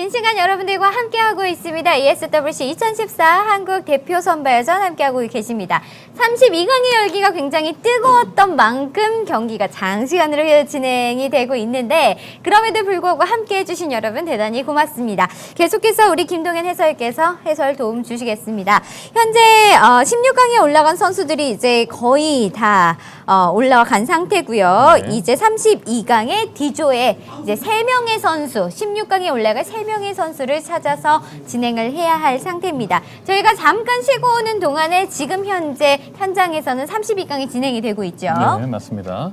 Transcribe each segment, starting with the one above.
긴 시간 여러분들과 함께하고 있습니다. ESWC 2014 한국 대표 선발전 함께하고 계십니다. 32강의 열기가 굉장히 뜨거웠던 만큼 경기가 장시간으로 진행이 되고 있는데 그럼에도 불구하고 함께해 주신 여러분 대단히 고맙습니다. 계속해서 우리 김동현 해설께서 해설 도움 주시겠습니다. 현재 어, 16강에 올라간 선수들이 이제 거의 다 어, 올라간 상태고요. 네. 이제 32강의 D조에 이제 3명의 선수, 16강에 올라갈 3명의 선수를 찾아서 진행을 해야 할 상태입니다. 저희가 잠깐 쉬고 오는 동안에 지금 현재 현장에서는 32강이 진행이 되고 있죠. 네, 맞습니다.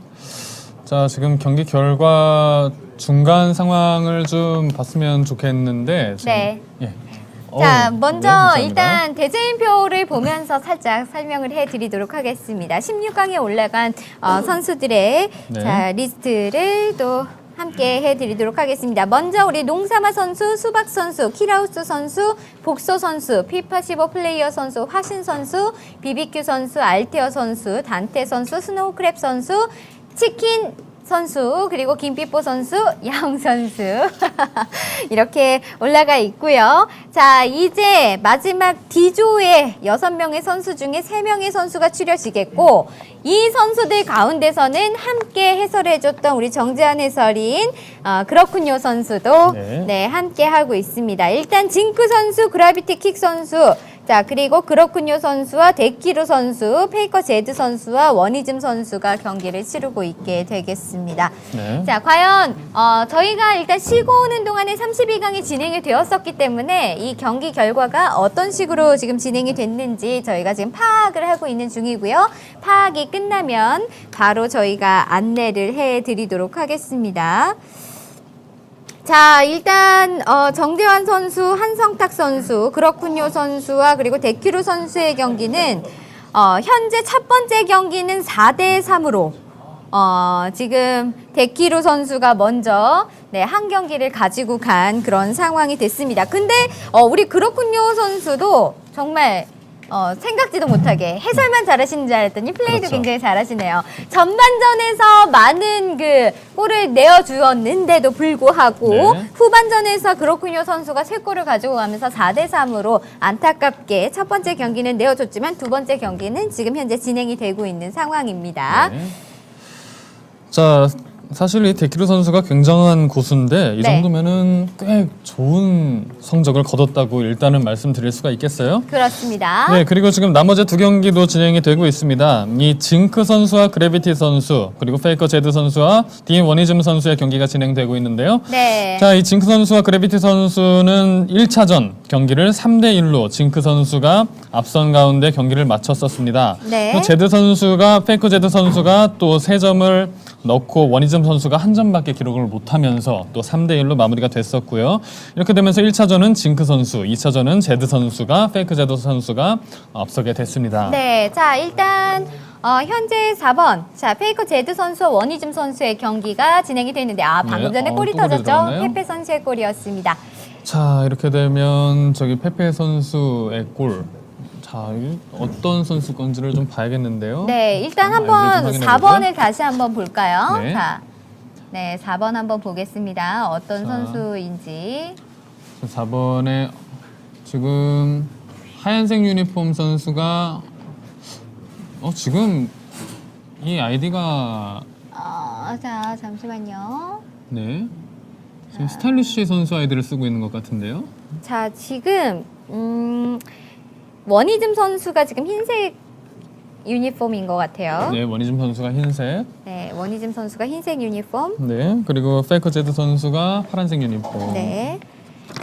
자, 지금 경기 결과 중간 상황을 좀 봤으면 좋겠는데. 지금- 네. 예. 자, 어우, 먼저 네, 감사합니다. 일단 대제인표를 보면서 살짝 설명을 해드리도록 하겠습니다. 16강에 올라간 어, 선수들의 네. 자, 리스트를 또 함께 해드리도록 하겠습니다. 먼저 우리 농사마 선수, 수박 선수, 키라우스 선수, 복소 선수, 피파 15 플레이어 선수, 화신 선수, 비비큐 선수, 알테어 선수, 단테 선수, 스노우크랩 선수, 치킨 선수 그리고 김삐뽀 선수, 야옹 선수 이렇게 올라가 있고요. 자 이제 마지막 D조의 여섯 명의 선수 중에 세 명의 선수가 추려지겠고 이 선수들 가운데서는 함께 해설해줬던 우리 정재한 해설인 어, 그렇군요 선수도 네. 네 함께 하고 있습니다. 일단 징크 선수, 그라비티 킥 선수. 자 그리고 그렇군요 선수와 데키루 선수, 페이커 제드 선수와 원이즘 선수가 경기를 치르고 있게 되겠습니다. 네. 자, 과연 어, 저희가 일단 쉬고 오는 동안에 32강이 진행이 되었었기 때문에 이 경기 결과가 어떤 식으로 지금 진행이 됐는지 저희가 지금 파악을 하고 있는 중이고요. 파악이 끝나면 바로 저희가 안내를 해 드리도록 하겠습니다. 자, 일단 어, 정대환 선수, 한성탁 선수, 그렇군요 선수와 그리고 데키루 선수의 경기는 어, 현재 첫 번째 경기는 4대 3으로 어, 지금 데키루 선수가 먼저 네, 한 경기를 가지고 간 그런 상황이 됐습니다. 근데 어, 우리 그렇군요 선수도 정말 어, 생각지도 못하게 해설만 잘하시는 줄 알았더니 플레이도 그렇죠. 굉장히 잘하시네요. 전반전에서 많은 그 골을 내어주었는데도 불구하고 네. 후반전에서 그렇군요 선수가 세 골을 가지고 가면서 4대 3으로 안타깝게 첫 번째 경기는 내어줬지만 두 번째 경기는 지금 현재 진행이 되고 있는 상황입니다. 네. 자, 사실 이 데키르 선수가 굉장한 고수인데 이 네. 정도면은 꽤 좋은 성적을 거뒀다고 일단은 말씀드릴 수가 있겠어요. 그렇습니다. 네, 그리고 지금 나머지 두 경기도 진행이 되고 있습니다. 이 징크 선수와 그래비티 선수, 그리고 페이커 제드 선수와 디 원이즘 선수의 경기가 진행되고 있는데요. 네. 자, 이 징크 선수와 그래비티 선수는 1차전 경기를 3대 1로 징크 선수가 앞선 가운데 경기를 마쳤었습니다. 네. 또 제드 선수가 페이커 제드 선수가 또 3점을 넣고 원이즘 선수가 한 점밖에 기록을 못하면서 또 3대 1로 마무리가 됐었고요. 이렇게 되면서 1차전은 징크 선수, 2차전은 제드 선수가 페이커 제드 선수가 앞서게 됐습니다. 네, 자 일단 어, 현재 4번 자 페이커 제드 선수와 원이즘 선수의 경기가 진행이 되는데 아 방금 네, 전에 어, 골이 또 골이 터졌죠? 페페 선수의 골이었습니다. 자 이렇게 되면 저기 페페 선수의 골. 자 이 어떤 선수 건지를 좀 봐야겠는데요. 네, 일단 음, 한번 아이디를 좀 확인해 4번을 다시 한번 볼까요? 네. 자, 네, 4번 한번 보겠습니다. 어떤 자. 선수인지. 4번에 지금 하얀색 유니폼 선수가 어 지금 이 아이디가 어, 자, 잠시만요. 네 지금 스타일리쉬 선수 아이디를 쓰고 있는 것 같은데요. 자, 지금 음, 원이즘 선수가 지금 흰색 유니폼인 것 같아요. 네 원희준 선수가 흰색. 네, 원이즘 선수가 흰색 유니폼. 네 그리고 페이커 제드 선수가 파란색 유니폼. 네.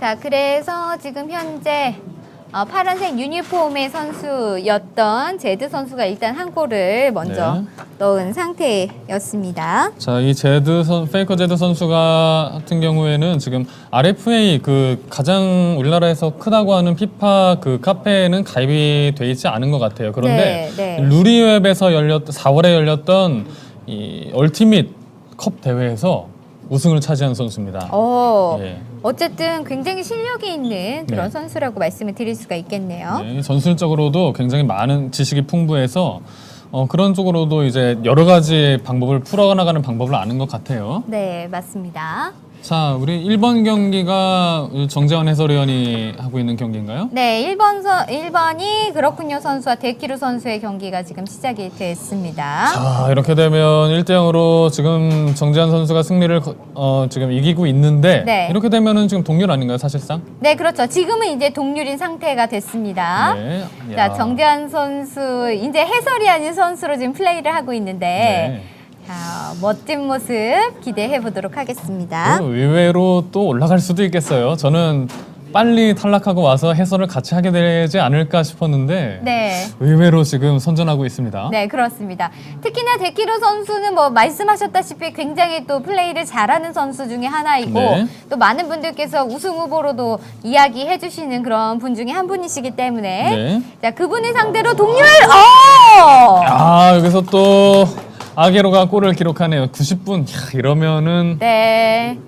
자, 그래서 지금 현재 어, 파란색 유니폼의 선수였던 제드 선수가 일단 한 골을 먼저 네. 넣은 상태였습니다. 자, 이 제드 선, 페이커 제드 선수가 같은 경우에는 지금 RFA 그 가장 우리나라에서 크다고 하는 피파 그 카페에는 가입이 돼 있지 않은 것 같아요. 그런데 네, 네. 루리웹에서 열렸 4월에 열렸던 이 얼티밋 컵 대회에서 우승을 차지한 선수입니다. 어, 예. 어쨌든 굉장히 실력이 있는 그런 네. 선수라고 말씀을 드릴 수가 있겠네요. 네, 전술적으로도 굉장히 많은 지식이 풍부해서 어, 그런 쪽으로도 이제 여러 가지 방법을 풀어나가는 방법을 아는 것 같아요. 네, 맞습니다. 자, 우리 1번 경기가 정재환 해설위원이 하고 있는 경기인가요? 네, 1번 선 1번이 그렇군요 선수와 데키루 선수의 경기가 지금 시작이 됐습니다. 자, 이렇게 되면 1대 0으로 지금 정재환 선수가 승리를 거- 어, 지금 이기고 있는데 네. 이렇게 되면은 지금 동률 아닌가요, 사실상? 네, 그렇죠. 지금은 이제 동률인 상태가 됐습니다. 네. 자, 야. 정재환 선수 이제 해설이 아닌 선수로 지금 플레이를 하고 있는데 네. 자, 멋진 모습 기대해 보도록 하겠습니다. 또 의외로 또 올라갈 수도 있겠어요. 저는 빨리 탈락하고 와서 해설을 같이 하게 되지 않을까 싶었는데 네. 의외로 지금 선전하고 있습니다. 네, 그렇습니다. 특히나 데키로 선수는 뭐 말씀하셨다시피 굉장히 또 플레이를 잘하는 선수 중에 하나이고 네. 또 많은 분들께서 우승 후보로도 이야기해 주시는 그런 분 중에 한 분이시기 때문에 네. 자, 그분을 상대로 동률 어! 아 여기서 또 아게로가 골을 기록하네요. 90분 야, 이러면은 네.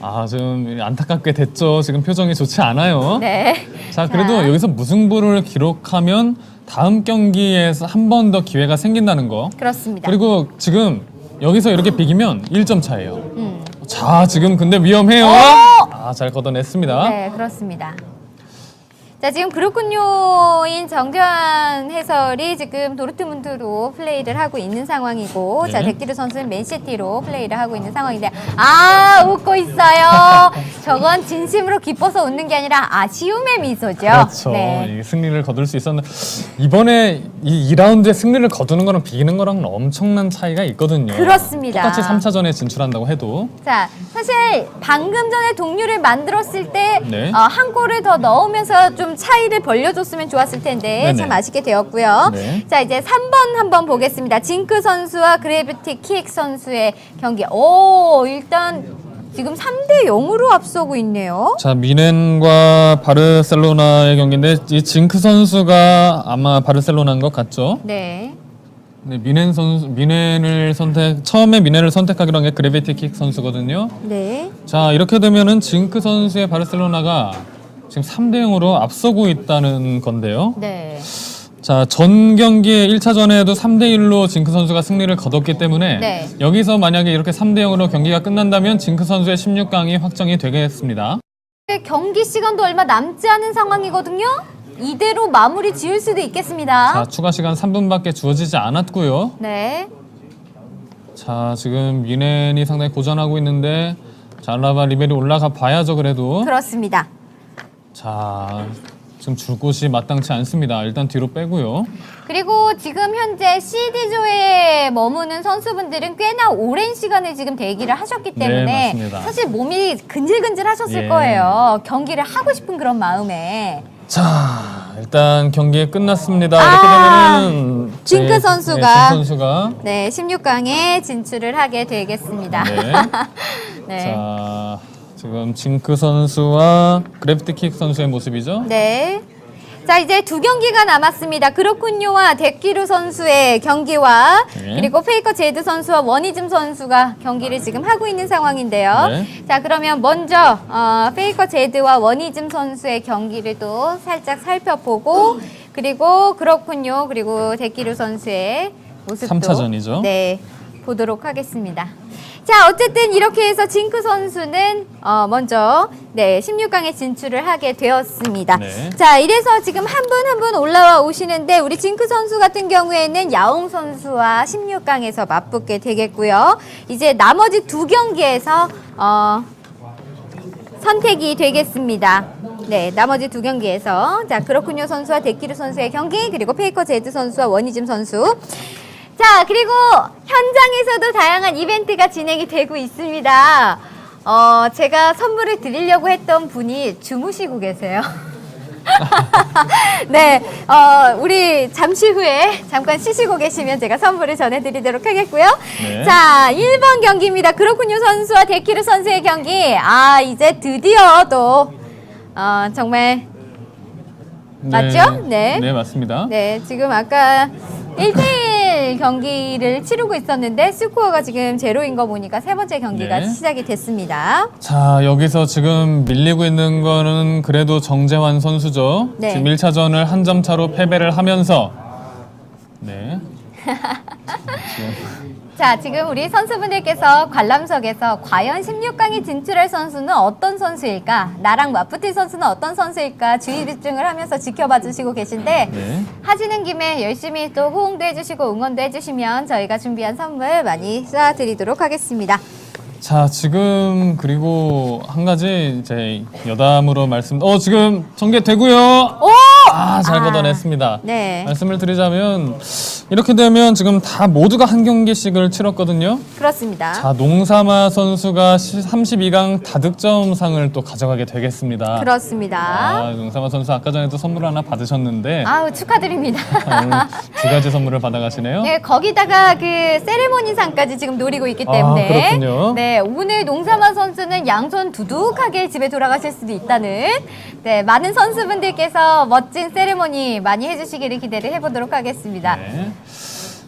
아 좀 안타깝게 됐죠. 지금 표정이 좋지 않아요. 네. 자 그래도 자. 여기서 무승부를 기록하면 다음 경기에서 한 번 더 기회가 생긴다는 거. 그렇습니다. 그리고 지금 여기서 이렇게 비기면 1점 차예요. 음. 자 지금 근데 위험해요. 어! 아잘 걷어냈습니다. 네, 그렇습니다. 자, 지금 그렇군요인 정교한 해설이 지금 도르트문트로 플레이를 하고 있는 상황이고, 네. 자, 데키르 선수는 맨시티로 플레이를 하고 있는 상황인데, 아, 웃고 있어요. 저건 진심으로 기뻐서 웃는 게 아니라 아쉬움의 미소죠. 그렇죠. 네. 이 승리를 거둘 수 있었는데 이번에 이 2라운드에 승리를 거두는 거랑 비기는 거랑은 엄청난 차이가 있거든요. 그렇습니다. 똑같이 3차전에 진출한다고 해도 자, 사실 방금 전에 동률을 만들었을 때, 네. 어, 한 골을 더 넣으면서 좀 차이를 벌려줬으면 좋았을 텐데, 네네. 참 아쉽게 되었고요. 네. 자, 이제 3번 한번 보겠습니다. 징크 선수와 그래비티 킥 선수의 경기. 오, 일단 지금 3대 0으로 앞서고 있네요. 자 미넨과 바르셀로나의 경기인데 이 징크 선수가 아마 바르셀로나인 것 같죠? 네. 네, 미넨 선수 미넨을 선택 처음에 미넨을 선택하기로 한 게 그래비티 킥 선수거든요. 네. 자 이렇게 되면은 징크 선수의 바르셀로나가 지금 3대 0으로 앞서고 있다는 건데요. 네. 자, 전 경기의 1차전에도 3대 1로 징크 선수가 승리를 거뒀기 때문에 네. 여기서 만약에 이렇게 3대 0으로 경기가 끝난다면 징크 선수의 16강이 확정이 되겠습니다. 경기 시간도 얼마 남지 않은 상황이거든요. 이대로 마무리 지을 수도 있겠습니다. 자, 추가 시간 3분밖에 주어지지 않았고요. 네. 자, 지금 미넨이 상당히 고전하고 있는데 자, 알라바 리베리 올라가 봐야죠, 그래도. 그렇습니다. 자, 지금 줄 곳이 마땅치 않습니다. 일단 뒤로 빼고요. 그리고 지금 현재 CD조에 머무는 선수분들은 꽤나 오랜 시간을 지금 대기를 하셨기 네, 때문에 맞습니다. 사실 몸이 근질근질 하셨을 예. 거예요. 경기를 하고 싶은 그런 마음에. 자, 일단 경기 끝났습니다. 아, 이렇게 되면은 징크 네, 선수가 네, 선수가 네, 16강에 진출을 하게 되겠습니다. 네. 네. 자, 지금 징크 선수와 그래프트킥 선수의 모습이죠. 네. 자, 이제 두 경기가 남았습니다. 그렇군요와 데키루 선수의 경기와 네. 그리고 페이커 제드 선수와 원이즘 선수가 경기를 지금 하고 있는 상황인데요. 네. 자, 그러면 먼저 어, 페이커 제드와 원이즘 선수의 경기를 또 살짝 살펴보고 그리고 그렇군요. 그리고 데키루 선수의 모습도 삼차전이죠. 네. 보도록 하겠습니다. 자, 어쨌든 이렇게 해서 징크 선수는 어, 먼저 네, 16강에 진출을 하게 되었습니다. 네. 자, 이래서 지금 한 분 한 분 올라와 오시는데 우리 징크 선수 같은 경우에는 야옹 선수와 16강에서 맞붙게 되겠고요. 이제 나머지 두 경기에서 어, 선택이 되겠습니다. 네, 나머지 두 경기에서 자 그렇군요 선수와 데키르 선수의 경기 그리고 페이커 제드 선수와 원이즘 선수. 자 그리고 현장에서도 다양한 이벤트가 진행이 되고 있습니다. 어 제가 선물을 드리려고 했던 분이 주무시고 계세요. 네, 어, 우리 잠시 후에 잠깐 쉬시고 계시면 제가 선물을 전해드리도록 하겠고요. 네. 자, 1번 경기입니다. 그렇군요 선수와 데키르 선수의 경기. 아, 이제 드디어 또, 어, 정말, 맞죠? 네. 네, 맞습니다. 네, 지금 아까 1대1 경기를 치르고 있었는데, 스코어가 지금 제로인 거 보니까 세 번째 경기가 네. 시작이 됐습니다. 자, 여기서 지금 밀리고 있는 거는 그래도 정재환 선수죠. 네. 지금 1차전을 한 점 차로 패배를 하면서 네. 지금 자, 지금 우리 선수분들께서 관람석에서 과연 16강에 진출할 선수는 어떤 선수일까? 나랑 맞붙을 선수는 어떤 선수일까? 주의 집중을 하면서 지켜봐 주시고 계신데 네. 하시는 김에 열심히 또 호응도 해주시고 응원도 해주시면 저희가 준비한 선물 많이 쏴드리도록 하겠습니다. 자, 지금 그리고 한 가지 이제 여담으로 말씀. 어, 지금 전개 되고요. 오! 아, 잘 아, 걷어냈습니다. 네. 말씀을 드리자면 이렇게 되면 지금 다 모두가 한 경기씩을 치렀거든요. 그렇습니다. 자, 농사마 선수가 32강 다득점상을 또 가져가게 되겠습니다. 그렇습니다. 아, 농사마 선수 아까 전에도 선물 하나 받으셨는데 아우 축하드립니다. 오늘 두 가지 선물을 받아가시네요. 네, 거기다가 그 세레모니상까지 지금 노리고 있기 아, 때문에 그렇군요. 네, 오늘 농사만 선수는 양손 두둑하게 집에 돌아가실 수도 있다는 네, 많은 선수분들께서 멋진 세레모니 많이 해주시기를 기대를 해보도록 하겠습니다. 네.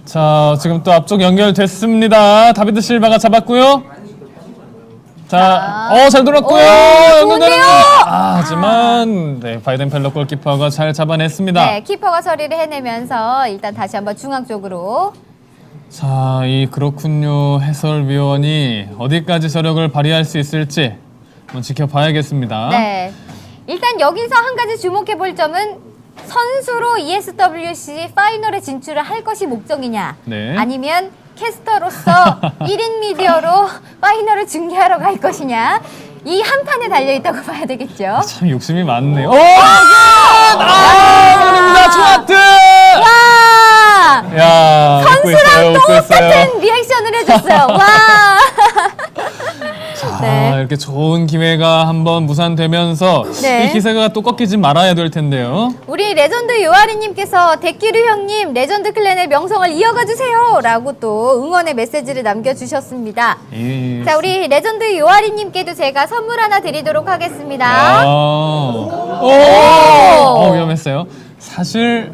자, 지금 또 앞쪽 연결됐습니다. 다비드 실바가 잡았고요. 자, 어, 잘 돌았고요. 오, 연결되는 좋은데요? 아, 하지만 네, 바이든 펠러 골키퍼가 잘 잡아냈습니다. 네, 키퍼가 처리를 해내면서 일단 다시 한번 중앙 쪽으로 자, 이 그렇군요 해설위원이 어디까지 저력을 발휘할 수 있을지 한번 지켜봐야겠습니다. 네. 일단 여기서 한 가지 주목해 볼 점은 선수로 ESWC 파이널에 진출을 할 것이 목적이냐 네. 아니면 캐스터로서 1인 미디어로 파이널을 중계하러 갈 것이냐 이 한 판에 달려 있다고 봐야 되겠죠. 참 욕심이 많네요. 오! 아, bon입니다. 좋아트! 와! 야, 웃고 있어요. 선수랑 웃고 있어요. 똑같은 리액션을 해줬어요. 와! 자, 네. 이렇게 좋은 기회가 한번 무산되면서 네. 이 기세가 또 꺾이지 말아야 될 텐데요. 우리 레전드 요아리님께서 데키르 형님 레전드 클랜의 명성을 이어가 주세요 라고 또 응원의 메시지를 남겨주셨습니다. 이... 자 우리 레전드 요아리님께도 제가 선물 하나 드리도록 하겠습니다. 아, 오, 어, 위험했어요. 사실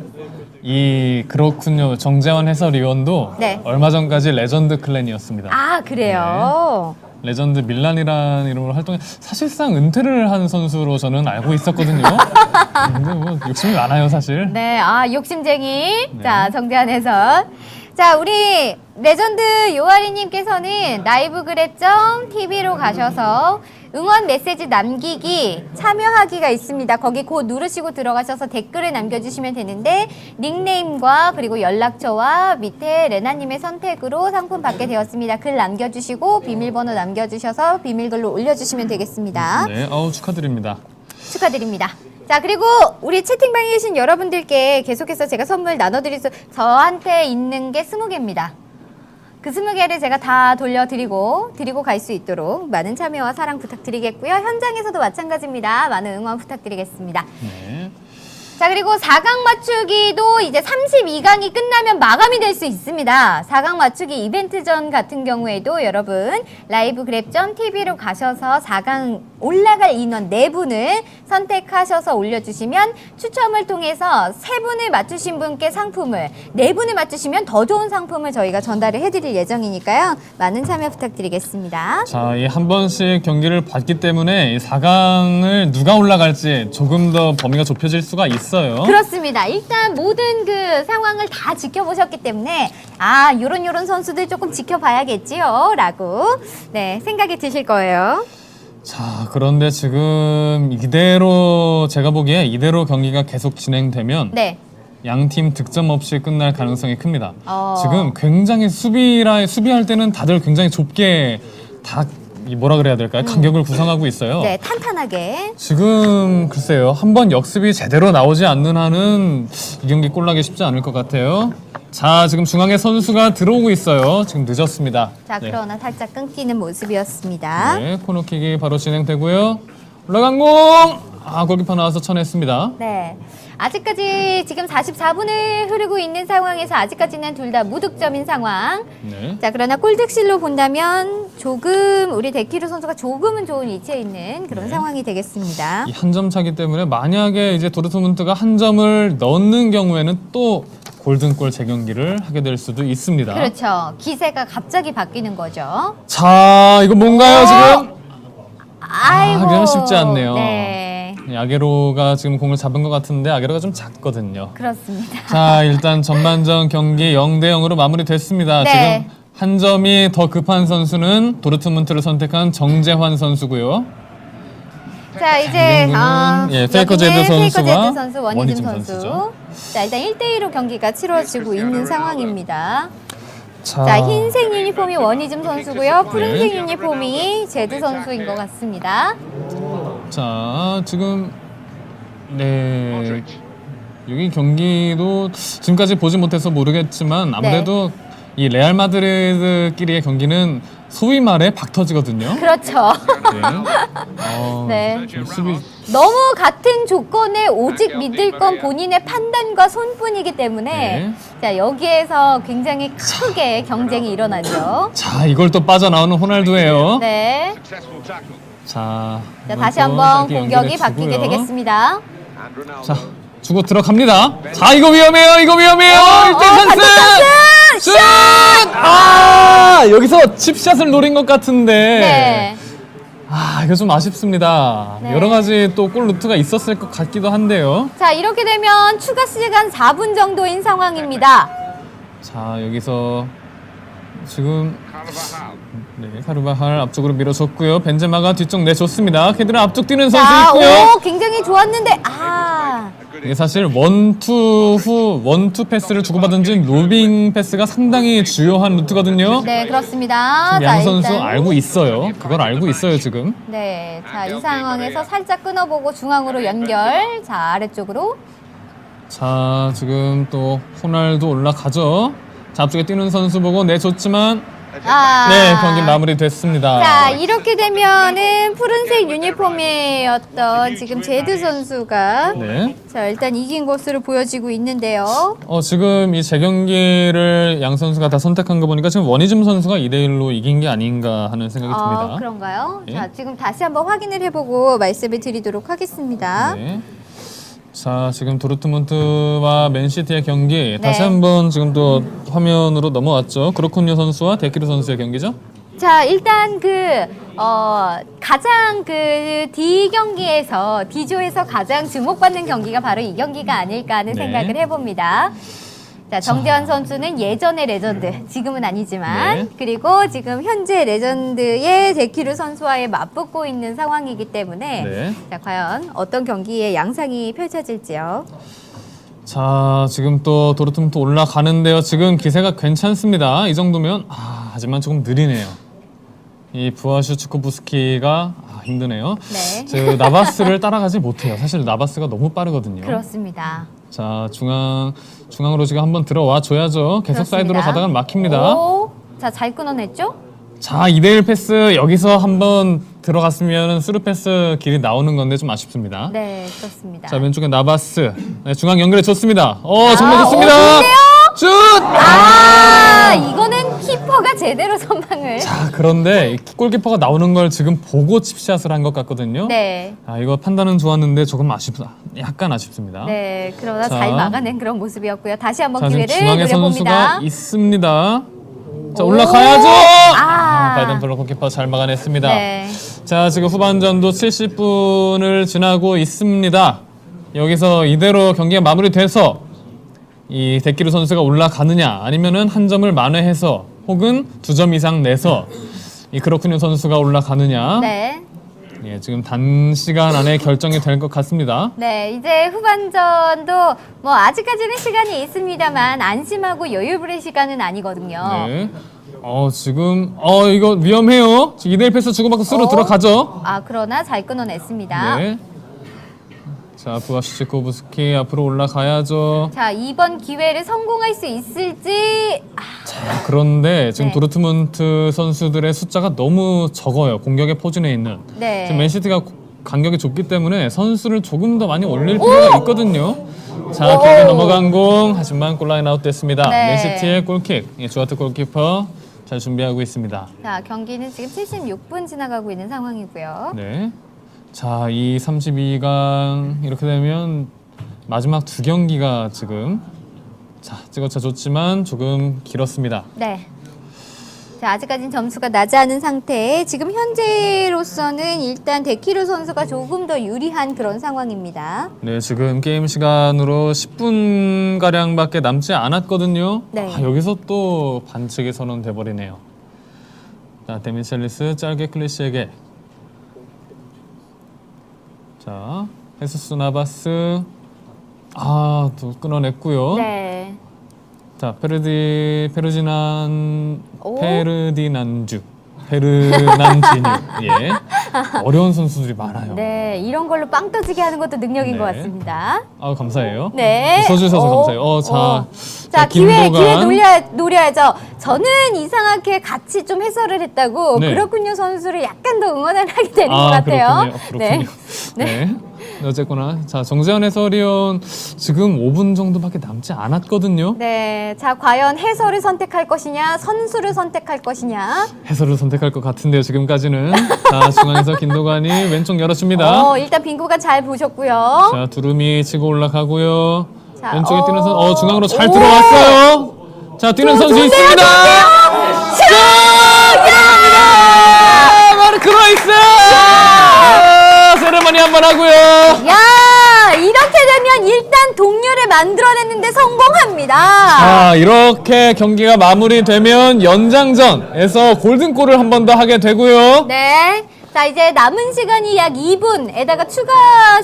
이 그렇군요. 정재원 해설위원도 네. 얼마 전까지 레전드 클랜이었습니다. 아 그래요. 레전드 밀란이라는 이름으로 활동해 사실상 은퇴를 한 선수로 저는 알고 있었거든요. 근데 뭐 욕심이 많아요, 사실. 네, 아 욕심쟁이. 네. 자 정대한 해설. 자 우리 레전드 요아리님께서는 라이브 그랬점 TV로 가셔서 응원 메시지 남기기 참여하기가 있습니다. 거기 곧 누르시고 들어가셔서 댓글을 남겨주시면 되는데 닉네임과 그리고 연락처와 밑에 레나님의 선택으로 상품 받게 되었습니다. 글 남겨주시고 비밀번호 남겨주셔서 비밀글로 올려주시면 되겠습니다. 네, 어우 축하드립니다. 축하드립니다. 자 그리고 우리 채팅방에 계신 여러분들께 계속해서 제가 선물 나눠드릴 수 저한테 있는 게 스무 개입니다. 그 스무 개를 제가 다 돌려드리고 드리고 갈 수 있도록 많은 참여와 사랑 부탁드리겠고요. 현장에서도 마찬가지입니다. 많은 응원 부탁드리겠습니다. 네. 자 그리고 4강 맞추기도 이제 32강이 끝나면 마감이 될 수 있습니다. 4강 맞추기 이벤트전 같은 경우에도 여러분 라이브 그랩 점 TV로 가셔서 4강 올라갈 인원 4분을 선택하셔서 올려주시면 추첨을 통해서 3분을 맞추신 분께 상품을 4분을 맞추시면 더 좋은 상품을 저희가 전달을 해드릴 예정이니까요. 많은 참여 부탁드리겠습니다. 자, 이 한 번씩 경기를 봤기 때문에 이 4강을 누가 올라갈지 조금 더 범위가 좁혀질 수가 있어요. 그렇습니다. 일단 모든 그 상황을 다 지켜보셨기 때문에 아 요런 요런 선수들 조금 지켜봐야겠지요 라고 네 생각이 드실 거예요. 자, 그런데 지금 이대로 제가 보기에 이대로 경기가 계속 진행되면 네. 양팀 득점 없이 끝날 가능성이 큽니다. 어. 지금 굉장히 수비라 수비할 때는 다들 굉장히 좁게 다 이 뭐라 그래야 될까요? 간격을 구성하고 있어요. 음. 네 탄탄하게 지금 글쎄요 한번 역습이 제대로 나오지 않는 한은 이 경기 꼴나기 쉽지 않을 것 같아요. 자 지금 중앙에 선수가 들어오고 있어요. 지금 늦었습니다. 자 네. 그러나 살짝 끊기는 모습이었습니다. 네, 코너킥이 바로 진행되고요. 올라간 공! 아, 골키퍼 나와서 쳐냈습니다. 네. 아직까지 지금 44분을 흐르고 있는 상황에서 아직까지는 둘 다 무득점인 상황. 네. 자 그러나 골득실로 본다면 조금 우리 데키르 선수가 조금은 좋은 위치에 있는 그런 네. 상황이 되겠습니다. 이 한 점 차기 때문에 만약에 이제 도르트문트가 한 점을 넣는 경우에는 또 골든골 재경기를 하게 될 수도 있습니다. 그렇죠. 기세가 갑자기 바뀌는 거죠. 자, 이거 뭔가요, 지금? 아이고. 그건 쉽지 않네요. 네. 아게로가 지금 공을 잡은 것 같은데 아게로가 좀 작거든요. 그렇습니다. 자, 일단 전반전 경기 0대 0으로 마무리됐습니다. 네. 지금 한 점이 더 급한 선수는 도르트문트를 선택한 정재환 선수고요. 자 이제 경기는, 아, 예, 페이커 제드 여기는 페이커 선수와 제드 선수 원희준 원희준 선수. 선수죠. 자 일단 1대1로 경기가 치러지고 있는 상황입니다. 자, 자 흰색 유니폼이 원희준 선수고요. 푸른색 네. 유니폼이 제드 선수인 것 같습니다. 자 지금 네 여기 경기도 지금까지 보지 못해서 모르겠지만 아무래도 이 레알 마드리드끼리의 경기는 소위 말해 박터지거든요. 그렇죠. 네. 어, 네. 수비 너무 같은 조건에 오직 믿을 건 본인의 판단과 손뿐이기 때문에 네. 자 여기에서 굉장히 크게 경쟁이 일어나죠. 자 이걸 또 빠져나오는 호날두예요. 네. 자, 자 다시 한번 공격이 바뀌게. 되겠습니다. 자 주고 들어갑니다. 자 이거 위험해요. 이거 위험해요. 어, 일대 찬스. 슛! 아 여기서 칩샷을 노린 것 같은데. 네. 아 이거 좀 아쉽습니다. 네. 여러 가지 또 골 루트가 있었을 것 같기도 한데요. 자 이렇게 되면 추가 시간 4분 정도인 상황입니다. 자 여기서 지금 네 카르바할 앞쪽으로 밀어줬고요. 벤제마가 뒤쪽 내줬습니다. 걔들은 앞쪽 뛰는 선수 자, 있고요. 오 굉장히 좋았는데 아 이게 사실 원투 후 원투 패스를 주고받은 지 로빙 패스가 상당히 주요한 루트거든요. 네 그렇습니다. 지금 양 자, 선수 일단- 알고 있어요. 그걸 알고 있어요 지금. 네, 자 이 상황에서 살짝 끊어보고 중앙으로 연결. 자 아래쪽으로. 자 지금 또 호날두 올라가죠. 자 앞쪽에 뛰는 선수 보고 내줬지만 아. 네 경기 마무리됐습니다. 자 이렇게 되면은 푸른색 유니폼이었던 지금 제드 선수가 네. 자 일단 이긴 것으로 보여지고 있는데요. 어 지금 이 재경기를 양 선수가 다 선택한 거 보니까 지금 원희즘 선수가 2대 1로 이긴 게 아닌가 하는 생각이 아 듭니다. 그런가요? 예. 자 지금 다시 한번 확인을 해보고 말씀을 드리도록 하겠습니다. 네. 자 지금 도르트문트와 맨시티의 경기 다시 네. 한번 지금 또 화면으로 넘어왔죠. 크로콘요 선수와 데키르 선수의 경기죠. 자 일단 그 어, 가장 그 D 경기에서 D조에서 가장 주목받는 경기가 바로 이 경기가 아닐까 하는 네. 생각을 해봅니다. 자 정재환 선수는 예전의 레전드, 지금은 아니지만 네. 그리고 지금 현재 레전드의 데키르 선수와의 맞붙고 있는 상황이기 때문에 네. 자 과연 어떤 경기의 양상이 펼쳐질지요. 자 지금 또 도르트문트 올라가는데요. 지금 기세가 괜찮습니다. 이 정도면 아 하지만 조금 느리네요. 이 부아슈 추코부스키가 아, 힘드네요. 네. 저 나바스를 따라가지 못해요. 사실 나바스가 너무 빠르거든요. 그렇습니다. 자 중앙 중앙으로 지금 한번 들어와 줘야죠. 계속 그렇습니다. 사이드로 가다가 막힙니다. 오, 자 잘 끊어냈죠? 자 2대1 패스 여기서 한번 들어갔으면 스루 패스 길이 나오는 건데 좀 아쉽습니다. 네 그렇습니다. 자 왼쪽에 나바스 네, 중앙 연결해 줬습니다. 어 정말 아, 좋습니다. 오? 슛! 아 이거는 키퍼가 제대로 선방을. 자 그런데 이 골키퍼가 나오는 걸 지금 보고 칩샷을 한 것 같거든요. 네. 아 이거 판단은 좋았는데 조금 아쉽다. 약간 아쉽습니다. 네, 그러나 자. 잘 막아낸 그런 모습이었고요. 다시 한번 자 지금 기회를 중앙에 노려봅니다. 선수가 있습니다. 자 오! 올라가야죠. 아. 바이든 블록 골키퍼 잘 막아냈습니다. 네. 자 지금 후반전도 70분을 지나고 있습니다. 여기서 이대로 경기가 마무리돼서 이 데키르 선수가 올라가느냐 아니면은 한 점을 만회해서 혹은 두 점 이상 내서 이 크로쿠뉴 선수가 올라가느냐 네. 예, 지금 단 시간 안에 결정이 될 것 같습니다. 네, 이제 후반전도 뭐 아직까지는 시간이 있습니다만 안심하고 여유 부릴 시간은 아니거든요. 네. 어 지금 어 이거 위험해요. 지금 2대1 패스 주고받고 스로 어? 들어가죠. 아, 그러나 잘 끊어냈습니다. 네. 자 부아시치 코브스키 앞으로 올라가야죠. 자, 이번 기회를 성공할 수 있을지 아, 그런데 지금 네. 도르트문트 선수들의 숫자가 너무 적어요. 공격의 포진에 있는. 네. 지금 맨시티가 간격이 좁기 때문에 선수를 조금 더 많이 올릴 필요가 있거든요. 자, 길게 넘어간 공 하지만 골라인 아웃됐습니다. 네. 맨시티의 골킥. 예, 주아트 골키퍼 잘 준비하고 있습니다. 자, 경기는 지금 76분 지나가고 있는 상황이고요. 네. 자, 이 32강 이렇게 되면 마지막 두 경기가 지금 자, 찍어차 줬지만 조금 길었습니다. 네. 자, 아직까지는 점수가 나지 않은 상태에 지금 현재로서는 일단 데키르 선수가 조금 더 유리한 그런 상황입니다. 네, 지금 게임 시간으로 10분 가량밖에 남지 않았거든요. 네. 아, 여기서 또 반칙이 선언돼 버리네요. 자, 데미첼리스 짧게 클리시에게. 자, 헤수스 나바스. 아, 또 끊어냈고요. 네. 자, 페르디 페르지난 오. 페르디난주. 페르난 지뉴. 예. 어려운 선수들이 많아요. 네, 이런 걸로 빵 터지게 하는 것도 능력인 네. 것 같습니다. 아, 감사해요. 네. 써주셔서 오, 감사해요. 어, 자, 오. 자, 자, 기회, 김도관. 기회 노려, 노려야죠. 저는 이상하게 같이 좀 해설을 했다고 네. 그렇군요 선수를 약간 더 응원을 하게 되는 것 아, 같아요. 그렇군요. 네. 그렇군요. 네. 어쨌거나 자 정재현 해설위원 지금 5분 정도밖에 남지 않았거든요. 네. 자, 과연 해설을 선택할 것이냐, 선수를 선택할 것이냐. 해설을 선택할 것 같은데요. 지금까지는 자 중앙에서 김도관이 왼쪽 열어줍니다. 어, 일단 빙구가 잘 보셨고요. 자 두루미 치고 올라가고요. 자, 왼쪽에 어. 뛰는 선수 어 중앙으로 잘 오. 들어왔어요. 자 뛰는 선수 좋은데요, 있습니다. 자, 마르크 라이스 아, 세레머니 한번 하고요. 야, 이렇게 되면 일단 동료를 만들어냈는데 성공합니다. 자 이렇게 경기가 마무리되면 연장전에서 골든골을 한 번 더 하게 되고요. 네. 자, 이제 남은 시간이 약 2분에다가 추가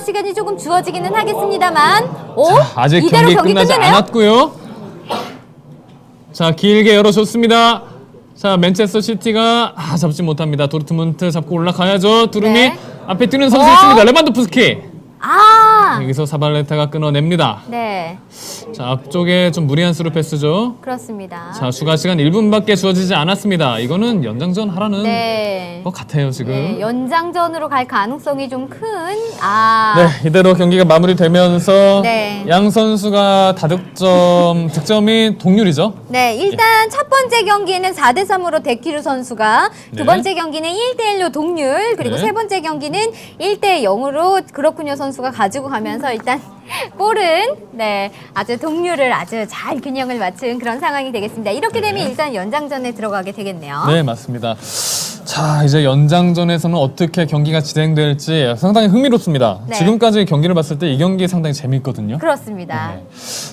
시간이 조금 주어지기는 하겠습니다만. 오, 아직 이대로 경기 경기 끝나지 끝내나요? 않았고요. 자 길게 열어줬습니다. 자 맨체스터 시티가 아, 잡지 못합니다. 도르트문트 잡고 올라가야죠. 두루미 네. 앞에 뛰는 선수 어? 있습니다. 레반도프스키 아, 여기서 사발레타가 끊어냅니다. 네. 자 앞쪽에 좀 무리한 스루 패스죠. 그렇습니다. 자 추가 시간 1분밖에 주어지지 않았습니다. 이거는 연장전 하라는 네. 것 같아요 지금. 네, 연장전으로 갈 가능성이 좀 큰. 아. 네, 이대로 경기가 마무리되면서 네. 양 선수가 다득점 득점이 동률이죠. 네, 일단 첫 번째 경기는 4대 3으로 데키르 선수가 두 네. 번째 경기는 1대 1로 동률 그리고 네. 세 번째 경기는 1대 0으로 그렇군요 선수가 가지고 가면서 일단 골은 네, 아주 동률을 아주 잘 균형을 맞춘 그런 상황이 되겠습니다. 이렇게 되면 일단 연장전에 들어가게 되겠네요. 네, 맞습니다. 자, 이제 연장전에서는 어떻게 경기가 진행될지 상당히 흥미롭습니다. 네. 지금까지 경기를 봤을 때 이 경기 상당히 재밌거든요. 그렇습니다. 네.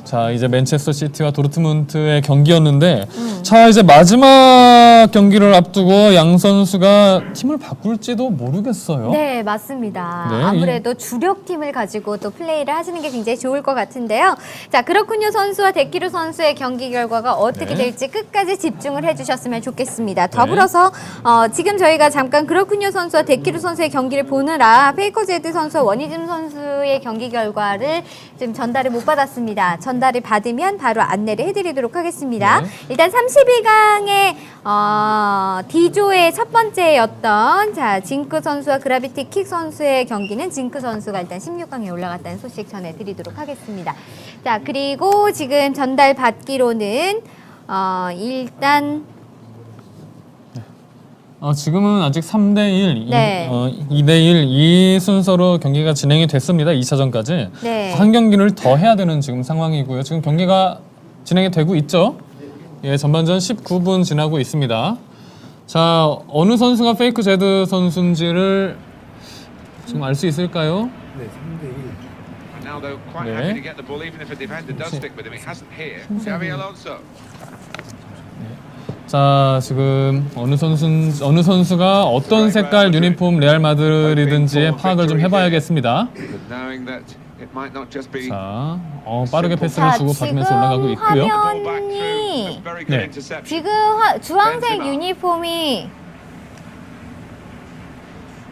자, 이제 맨체스터 시티와 도르트문트의 경기였는데, 음. 자, 이제 마지막 경기를 앞두고 양 선수가 팀을 바꿀지도 모르겠어요. 네, 맞습니다. 네, 아무래도 주력 팀을 가지고 또 플레이를 하시는 게 굉장히 좋을 것 같은데요. 자, 그렇군요 선수와 데키르 선수의 경기 결과가 어떻게 네. 될지 끝까지 집중을 해주셨으면 좋겠습니다. 더불어서 어, 지금 저희가 잠깐 그렇군요 선수와 데키르 선수의 경기를 보느라 페이커 제드 선수와 원희즘 선수의 경기 결과를 지금 전달을 못 받았습니다. 전달을 받으면 바로 안내를 해드리도록 하겠습니다. 네. 일단 32강의 어, D조의 첫 번째였던 자 징크 선수와 그라비티 킥 선수의 경기는 징크 선수가 일단 16강에 올라갔다는 소식 전해 드리도록 하겠습니다. 자 그리고 지금 전달 받기로는 어, 일단 어, 지금은 아직 3대 1, 네. 어, 2대 1 이 순서로 경기가 진행이 됐습니다. 2차전까지. 네. 한 경기를 더 해야 되는 지금 상황이고요. 지금 경기가 진행이 되고 있죠. 예, 전반전 19분 지나고 있습니다. 자, 어느 선수가 페이크 제드 선수인지를 지금 알 수 있을까요? Ronaldo quite 네. happy to get the ball, even if a defender does stick with him. It hasn't here. Xavi Alonso. 자, 지금 어느 선수 어느 선수가 어떤 색깔 유니폼 레알 마드리든지 파악을 좀 해봐야겠습니다. 자, 어, 빠르게 패스를 자 주고 지금 받으면서 올라가고 있고요. 화면이 네. 지금 화- 주황색. 유니폼이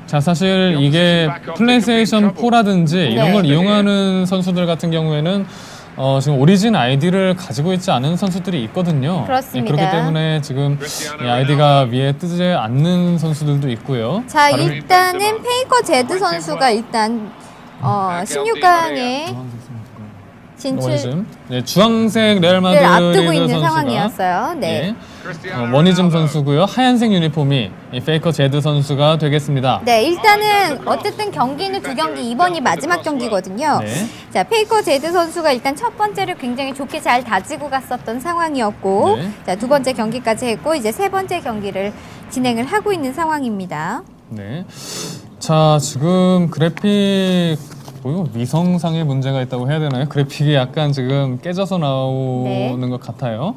자 사실 이게 플레이스테이션 4라든지 이런 네. 걸 이용하는 선수들 같은 경우에는 어, 지금 오리진 아이디를 가지고 있지 않은 선수들이 있거든요. 그렇습니다. 예, 그렇기 때문에 지금 이 아이디가 위에 뜨지 않는 선수들도 있고요. 자 일단은 페이커 제드 선수가 일단 어, 16강에 진출 원이즘. 네, 주황색 레알 를 마드리드 앞두고 있는 선수가 상황이었어요. 네. 어, 원이즘 선수고요. 하얀색 유니폼이 이 페이커 제드 선수가 되겠습니다. 네, 일단은 어쨌든 경기는 두 경기, 이번이 마지막 경기거든요. 네. 자, 페이커 제드 선수가 일단 첫 번째를 굉장히 좋게 잘 다지고 갔었던 상황이었고, 네. 자, 두 번째 경기까지 했고, 이제 세 번째 경기를 진행을 하고 있는 상황입니다. 네. 자, 지금 그래픽 뭐 위성상의 문제가 있다고 해야 되나요? 그래픽이 약간 지금 깨져서 나오는 네. 것 같아요.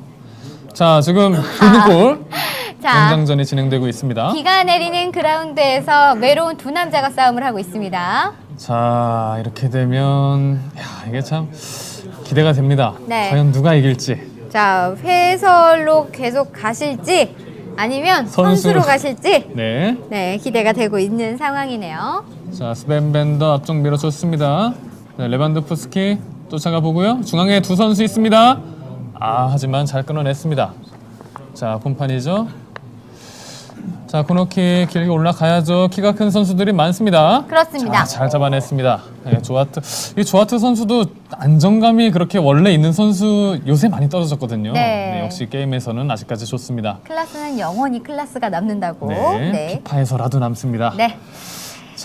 자, 지금 블루골 자, 연장전이 진행되고 있습니다. 비가 내리는 그라운드에서 외로운 두 남자가 싸움을 하고 있습니다. 자, 이렇게 되면 야, 이게 참 기대가 됩니다. 네. 과연 누가 이길지. 자, 회설로 계속 가실지, 아니면 선수. 선수로 가실지, 네. 네, 기대가 되고 있는 상황이네요. 자, 스벤 벤더 앞쪽 밀어줬습니다. 네, 레반도프스키 쫓아가 보고요. 중앙에 두 선수 있습니다. 아, 하지만 잘 끊어냈습니다. 자, 폼판이죠. 자, 코너킥 길게 올라가야죠. 키가 큰 선수들이 많습니다. 그렇습니다. 자, 잘 잡아냈습니다. 네, 조아트. 이 조아트 선수도 안정감이 그렇게 원래 있는 선수 요새 많이 떨어졌거든요. 네. 역시 게임에서는 아직까지 좋습니다. 클라스는 영원히 클라스가 남는다고. 네, 네. 피파에서라도 남습니다. 네.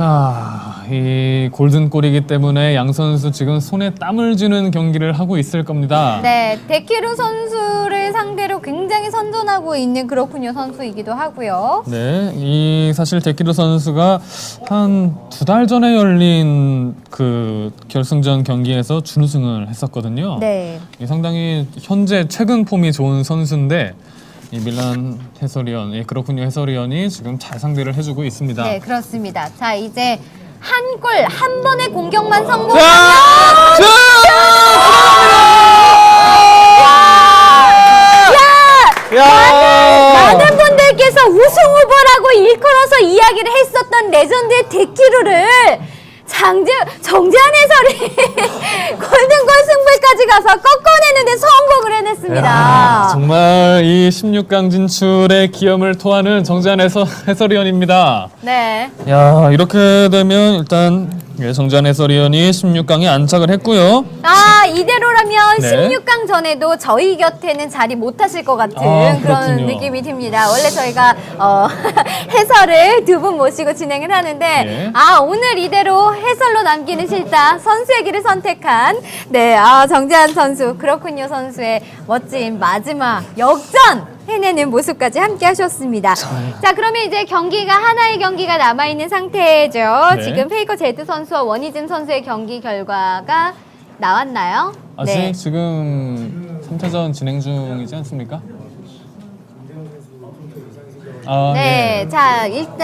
자, 이 골든골이기 때문에 양 선수 지금 손에 땀을 쥐는 경기를 하고 있을 겁니다. 네, 데키루 선수를 상대로 굉장히 선전하고 있는 그렇군요 선수이기도 하고요. 네, 이 사실 데키르 선수가 한 두 달 전에 열린 그 결승전 경기에서 준우승을 했었거든요. 네. 이 상당히 현재 최근 폼이 좋은 선수인데 이 밀란 해설위원, 예, 그렇군요 해설위원이 지금 잘 상대를 해주고 있습니다. 네, 그렇습니다. 자, 이제 한 골, 한 번의 공격만 자! 성공하면 야! 많은 분들께서 우승 후보라고 일컬어서 이야기를 했었던 레전드의 데키루를 장재, 정재한 해설이 골든골 승부까지 가서 꺾어내는데 성공을 해냈습니다. 야, 정말 이 16강 진출의 기염을 토하는 정재한 해설, 해설위원입니다. 네. 야 이렇게 되면 일단 예, 정재한 해설위원이 16강에 안착을 했고요. 아 이대로라면 네. 16강 전에도 저희 곁에는 자리 못하실 것 같은 아, 그런 그렇군요. 느낌이 듭니다. 원래 저희가 어, 해설을 두 분 모시고 진행을 하는데 네. 아 오늘 이대로 해설로 남기는 싫다 선수의 길을 선택한 네아 정재한 선수 그렇군요 선수의 멋진 마지막 역전 해내는 모습까지 함께 하셨습니다. 자 그러면 이제 경기가 하나의 경기가 남아 있는 상태죠. 네. 지금 페이커 제드 선수와 원희진 선수의 경기 결과가 나왔나요? 아직 네. 지금 3차전 진행 중이지 않습니까? 아, 네. 자, 일단